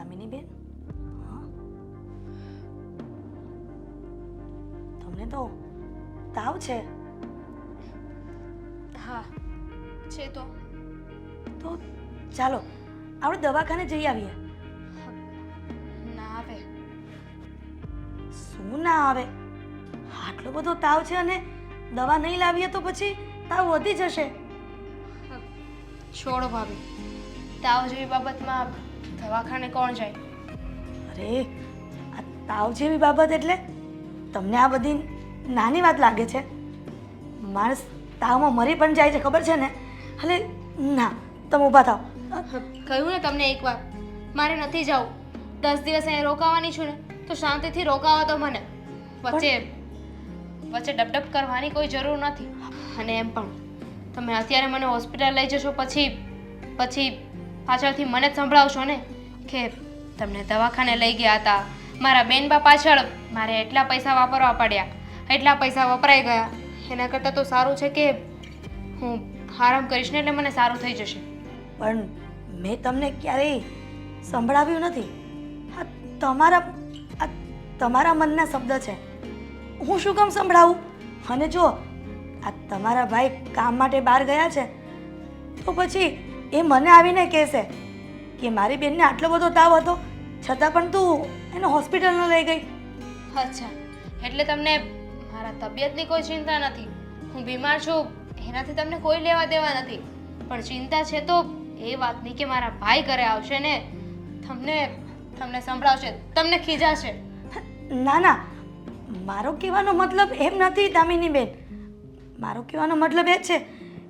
દામિની બેન? તમને તો તાવ છે? હા છે તો. તો ચાલો આપણે દવાખાને જઈ આવીએ. ના આવે. શું ના આવે? આટલો બધો તાવ છે અને દવા નહીં લાવીએ તો પછી તાવ વધી જશે. છોડો ભાભી. તાવ જેવી બાબતમાં દવાખાને કોણ જાય? અરે આ તાવ જેવી બાબત એટલે તમને આ બધી નાની વાત લાગે છે. માણસ તાવમાં મરી પણ જાય છે ખબર છે ને? એટલે ના તમે ઊભા થાવ કહ્યું ને તમને એકવાર મારે નથી જવું. દસ દિવસ અહીંયા રોકાવાની છું ને તો શાંતિથી રોકાવા તો મને. વચ્ચે વચ્ચે ડબડબ કરવાની કોઈ જરૂર નથી. અને એમ પણ તમે અત્યારે મને હોસ્પિટલ લઈ જશો પછી પછી પાછળથી મને જ સંભળાવશો ને? કે તમને દવાખાને લઈ ગયા હતા. મારા બેનબા પાછળ મારે એટલા પૈસા વાપરવા પડ્યા. એટલા પૈસા વપરાઈ ગયા. એના કરતાં તો સારું છે કે હું આરામ કરીશ ને એટલે મને સારું થઈ જશે. પણ મેં તમને ક્યારેય સંભળાવ્યું નથી. આ તમારા આ તમારા મનના શબ્દ છે. હું શું કામ સંભળાવું? અને જો આ તમારા ભાઈ કામ માટે બહાર ગયા છે, તો પછી એ મને આવીને કહેશે કે મારી બેનને આટલો બધો તાવ હતો છતાં પણ તું એને હોસ્પિટલ ન લઈ ગઈ. અચ્છા એટલે તમને મારા તબિયતની કોઈ ચિંતા નથી? હું બીમાર છું એનાથી તમને કોઈ લેવા દેવા નથી. પણ ચિંતા છે તો એ વાતની કે મારા ભાઈ ઘરે આવશે ને તમને તમને સંભળાવશે તમને ખીજાશે. ના ના મારો કહેવાનો મતલબ એમ નથી દામિની બેન મારો કહેવાનો મતલબ એ છે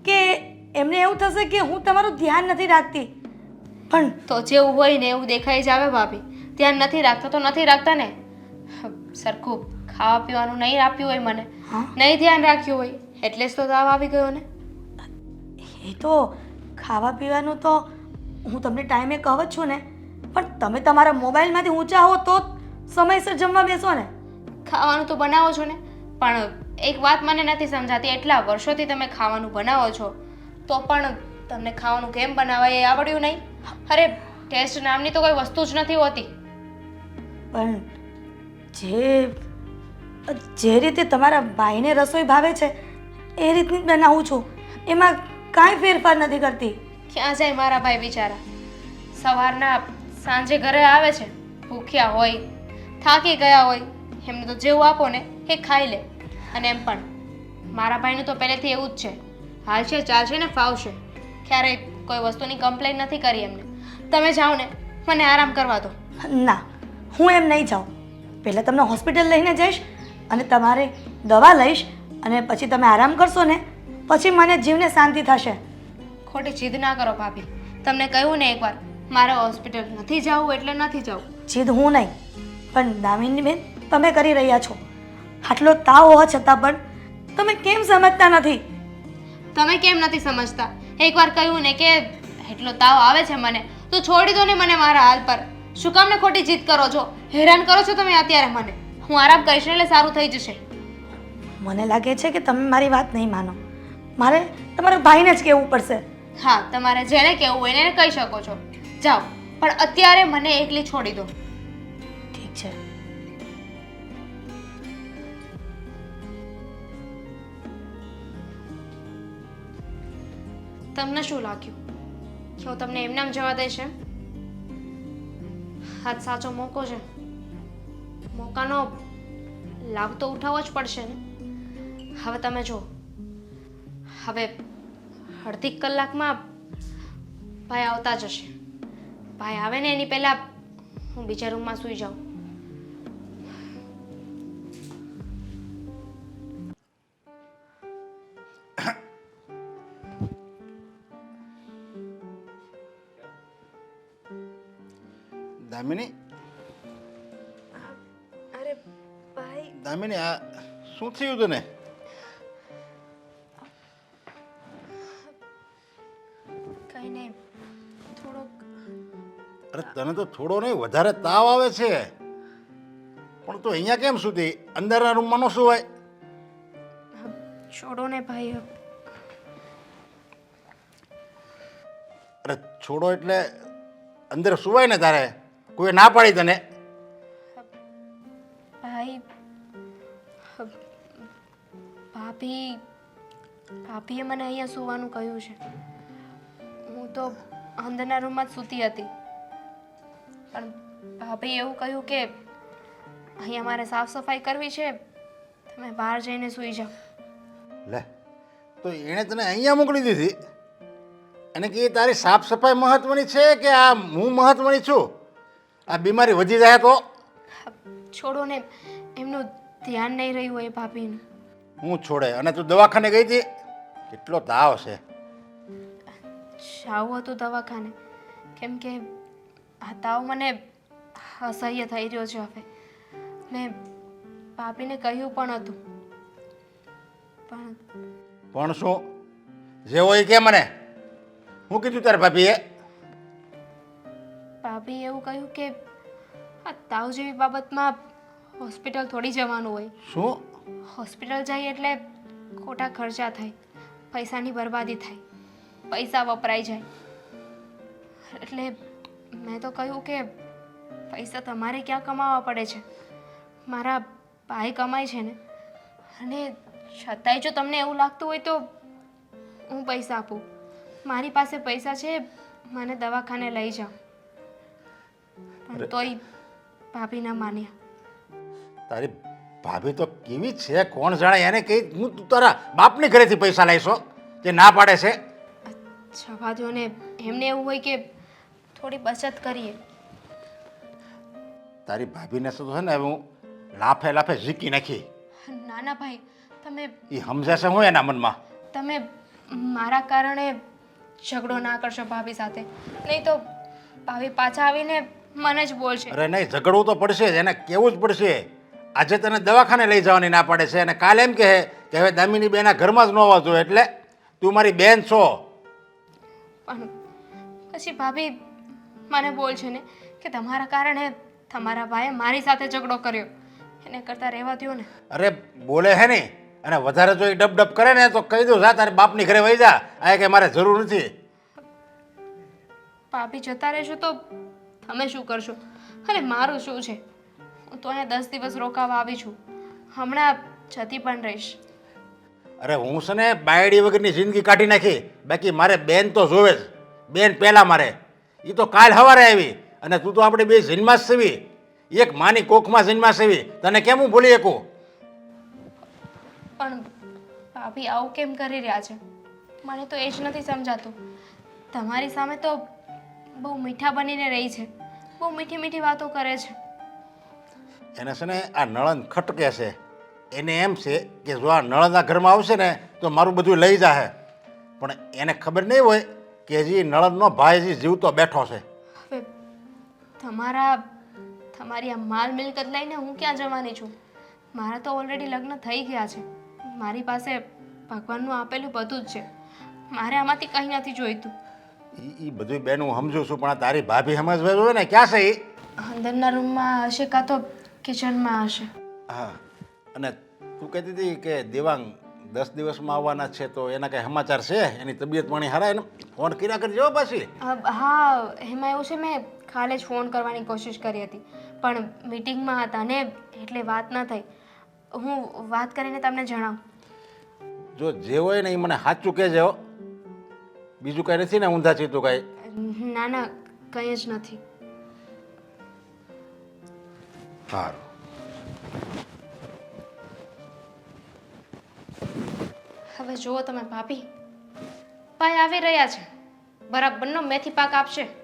કે એમને એવું થશે કે હું તમારું ધ્યાન નથી રાખતી. પણ તો જેવું હોય ને એવું દેખાઈ જ આવે ભાભી. ધ્યાન નથી રાખતા તો નથી રાખતા ને? સરખું ખાવા પીવાનું નહીં આપ્યું હોય મને. નહીં ધ્યાન રાખ્યું હોય. એટલે જ તો તાવ આવી ગયો ને. એ તો ખાવા પીવાનું તો હું તમને ટાઈમે કહું છું ને. પણ તમે તમારા મોબાઈલમાંથી ઊંચા હો તો સમયસર જમવા બેસો ને. ખાવાનું તો બનાવો છો ને. પણ એક વાત મને નથી સમજાતી. એટલા વર્ષોથી તમે ખાવાનું બનાવો છો. તો પણ તમને ખાવાનું કેમ બનાવાય એ આવડ્યું નહીં? અરે ટેસ્ટ નામની તો કોઈ વસ્તુ જ નથી હોતી. પણ જે જે રીતે તમારા ભાઈને રસોઈ ભાવે છે એ રીતની બનાવું છું. એમાં કાંઈ ફેરફાર નથી કરતી. ક્યાં જાય મારા ભાઈ બિચારા? સવારના સાંજે ઘરે આવે છે ભૂખ્યા હોય થાકી ગયા હોય એમને તો જેવું આપો ને એ ખાઈ લે. અને એમ પણ મારા ભાઈનું તો પહેલેથી એવું જ છે. હાલશે ચાલશે ને ફાવશે. ક્યારેય કોઈ વસ્તુની કમ્પ્લેન નથી કરી એમને. તમે જાઓ ને મને આરામ કરવા દો. ના હું એમ નહીં જાઉં. પહેલાં તમને હોસ્પિટલ લઈને જઈશ અને તમારે દવા લઈશ અને પછી તમે આરામ કરશો ને પછી મને જીવને શાંતિ થશે. ખોટી જીદ ના કરો ભાભી. તમને કહ્યું ને એકવાર મારે હોસ્પિટલ નથી જવું એટલે નથી જવું. જીદ હું નહીં પણ દામિની બેન તમે કરી રહ્યા છો. આટલો તાવ હોવા છતાં પણ તમે કેમ સમજતા નથી? તમે કેમ નથી સમજતા? એકવાર કહ્યું ને કે એટલો તાવ આવે છે મને તો છોડી દો ને મને મારા હાલ પર. શું કામ ને ખોટી જીદ કરો છો? હેરાન કરો છો તમે અત્યારે મને? હું આરામ કરીશ એટલે સારું થઈ જશે. મને લાગે છે કે તમે મારી વાત નહીં માનો. મારે તમારા ભાઈને જ કહેવું પડશે. હા તમારે જેને કહેવું હોય એને કહી શકો છો. જાઓ પણ અત્યારે મને એકલી છોડી દો. તમને શું લાગ્યું? કે હું તમને એમ જવા દઈશ એમ? આજ સાચો મોકો છે. મોકાનો લાભ તો ઉઠાવવો જ પડશે ને? હવે તમે જો હવે અડધી કલાકમાં ભાઈ આવતા જ હશે. ભાઈ આવે ને એની પહેલાં હું બીજા રૂમમાં સૂઈ જાઉં. દામિની અરે ભાઈ દામિની આ શું થયું તને કઈ નહીં થોડોક અરે તને તો થોડો નહીં વધારે તાવ આવે છે પણ તું અહીંયા કેમ સુધી અંદરના રૂમમાં ન સુવાય છોડો ને ભાઈ અરે છોડો એટલે અંદર સુવાય ને તારે કોઈ ના પાડી તને? ભાઈ ભાભી ભાભીએ મને અહીંયા સૂવાનું કહ્યું છે. હું તો અંદરના રૂમમાં જ સૂતી હતી. પણ ભાભીએ એવું કહ્યું કે અહીંયા મારે સાફ સફાઈ કરવી છે તમે બહાર જઈને સૂઈ જાઓ. લે તો એણે તને અહીંયા મોકલી દીધી? અને કે તારી સાફ સફાઈ મહત્વની છે કે આ હું મહત્વની છું? આ બીમારી વધી જાય તો? છોડો ને એમનું ધ્યાન નહીં રહ્યું હોય ભાભીનું. હું છોડે? અને તું દવાખાને ગઈ હતી? કેટલો તાવ છે. જાવું હતું દવાખાને. કેમ કે આ તાવ મને અસહ્ય થઈ રહ્યો છે હવે. મેં ભાભીને કહ્યું પણ હતું. પણ પણ શું? જે હોય કે મને. હું કીધું તારે ભાભીએ? ભાભીએ એવું કહ્યું કે આ તાવ જેવી બાબતમાં હોસ્પિટલ થોડી જવાનું હોય. શું? હોસ્પિટલ જઈએ એટલે ખોટા ખર્ચા થાય પૈસાની બરબાદી થાય પૈસા વપરાઈ જાય. એટલે મેં તો કહ્યું કે પૈસા તમારે ક્યાં કમાવા પડે છે? મારા ભાઈ કમાય છે ને. અને છતાંય જો તમને એવું લાગતું હોય તો હું પૈસા આપું. મારી પાસે પૈસા છે મને દવાખાને લઈ જાઓ. પણ તોય ભાભી ના માન્યા. તારી ભાભી તો કેવી છે? કોણ જાણે? એને કઈ હું તું તારા બાપની ઘરેથી પૈસા લાવીશો જે ના પાડે છે? જવા દો ને એમને એવું હોય કે થોડી બચત કરીએ. તારી ભાભીને શું છે ને હવે હું લાફે લાફે ઝીકી નાખી. ના ના ભાઈ તમે એ સમજાશે હું એના મનમાં? તમે મારા કારણે ઝઘડો ના કરશો ભાભી સાથે. નહીં તો ભાભી પાછા આવીને મને જ બોલશે. અરે નહીં ઝઘડવું તો પડશે જ એને કેવું જ પડશે. આજે તને દવાખાને લઈ જવાની ના પાડે છે અને કાલે એમ કહે કે હવે દામિની બેના ઘરમાં જ ન હોવા જોઈએ એટલે તું મારી બેન છો. પણ પછી ભાભી મને બોલશે ને કે તમારા કારણે તમારા ભાઈએ મારી સાથે ઝઘડો કર્યો. એને કરતાં રહેવા દો ને. અરે બોલે હે નહીં અને વધારે જો એ ડબ ડબ કરે ને તો કહી દઉં જા તારે બાપની ઘરે વહી જા આ કે મારે જરૂર નથી. ભાભી જતા રહેશો તો તમે શું કરશો? અને મારું શું છે? હું તો અહીંયા દસ દિવસ રોકાવા આવી છું. હમણાં જતી પણ રહીશ. અરે હું છે ને બાયડી વગરની જિંદગી કાઢી નાખી. બાકી મારે બેન તો જોવે જ. બેન પહેલાં મારે. એ તો કાલ સવારે આવી. અને તું તો આપણે બે જન્મા જ સેવી. એક માની કોખમાં જન્મા સેવી. તને કેમ હું ભૂલી શકું? પણ ભાભી આવું કેમ કરી રહ્યા છે? મને તો એ જ નથી સમજાતું. તમારી સામે તો બહુ મીઠા બનીને રહી છે. બહુ મીઠી મીઠી વાતો કરે છે. એને છે ને આ નળન ખટકે છે. એને એમ છે કે જો આ નળના ઘરમાં આવશે ને તો મારું બધું લઈ જાહે. પણ એને ખબર નહીં હોય કે હજી નળનનો ભાઈ હજી જીવતો બેઠો છે. હવે તમારા તમારી આ માલ મિલકત લઈને હું ક્યાં જવાની છું? મારા તો ઓલરેડી લગ્ન થઈ ગયા છે. મારી પાસે ભગવાનનું આપેલું બધું જ છે. મારે આમાંથી કંઈ નથી જોઈતું. એ એ બધું બેન હું સમજુ છું પણ આ તારી ભાભી સમજવા જોઈએ ને ક્યાં છે એ અંદરના રૂમમાં હશે કાં તો કિચનમાં હશે. હા અને તું કહેતી હતી કે દેવાંગ દસ દિવસમાં આવવાના છે તો એના કંઈ સમાચાર છે? એની તબિયત પાણી હારા? એને ફોન કર્યા કરજો પાછી. પછી હા એમાં એવું છે મેં કાલે જ ફોન કરવાની કોશિશ કરી હતી. પણ મીટિંગમાં હતા ને એટલે વાત ન થઈ. હું વાત કરીને તમને જણાવું. જો જે હોય ને એ મને સાચું કહેજો બીજું કંઈ નથી ને? ઊંધા ચીતું કાંઈ. ના ના કંઈ જ નથી. સારું હવે જુઓ તમે ભાભી. ભાઈ આવી રહ્યા છે. બરાબરનો મેથી પાક આપશે.